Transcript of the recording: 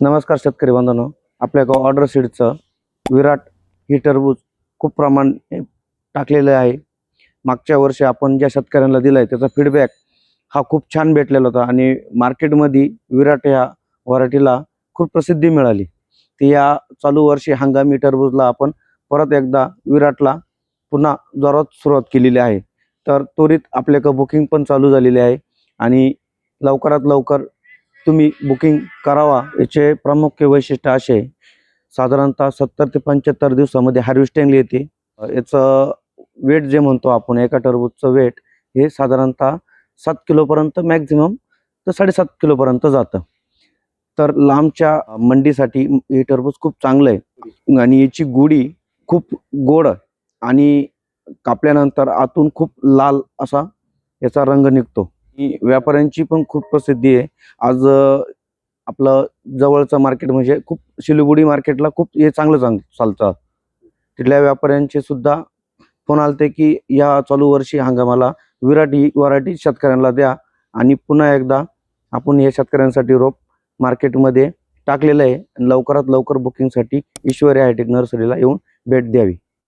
नमस्कार शेतकरी बांधवांनो आपल्या गाव ऑर्डर सीडचं विराट ही टरबूज खूप प्रमाण टाकलेलं आहे. मागच्या वर्षी आपण ज्या शेतकऱ्यांना दिलं आहे त्याचा फीडबॅक हा खूप छान भेटलेला होता आणि मार्केटमध्ये विराट ह्या व्हरायटीला खूप प्रसिद्धी मिळाली. ती या चालू वर्षी हंगामी टरबूजला आपण परत एकदा विराटला पुन्हा जोरात सुरुवात केलेली आहे. तर त्वरित आपल्याकडं बुकिंग पण चालू झालेली आहे आणि लवकरात लवकर तुम्ही बुकिंग करावा याचे प्रामुख्य वैशिष्ट्य असे साधारणतः सत्तर ते पंच्याहत्तर दिवसामध्ये हार्वेस्टिंग येते. याचं वेट जे म्हणतो आपण एका टरबूजचं वेट हे साधारणतः सात किलोपर्यंत मॅक्झिमम तर साडेसात किलोपर्यंत जातं. तर लांबच्या मंडीसाठी हे टरबूज खूप चांगलं आहे. आणि याची गुढी खूप गोड आणि कापल्यानंतर आतून खूप लाल असा याचा रंग निघतो. व्यापाऱ्यांची पण खूप प्रसिद्धी आहे. आज आपलं जवळचं मार्केट म्हणजे खूप शिलिगुडी मार्केटला खूप हे चांगलं चांग चालतं. तिथल्या व्यापाऱ्यांचे सुद्धा फोन आलते की या चालू वर्षी हंगामाला विराट ही व्हरायटी शेतकऱ्यांना द्या आणि पुन्हा एकदा आपण या शेतकऱ्यांसाठी रोप मार्केटमध्ये टाकलेलं आहे. आणि लवकरात लवकर बुकिंगसाठी ईश्वरी हायटेक नर्सरीला येऊन भेट द्यावी.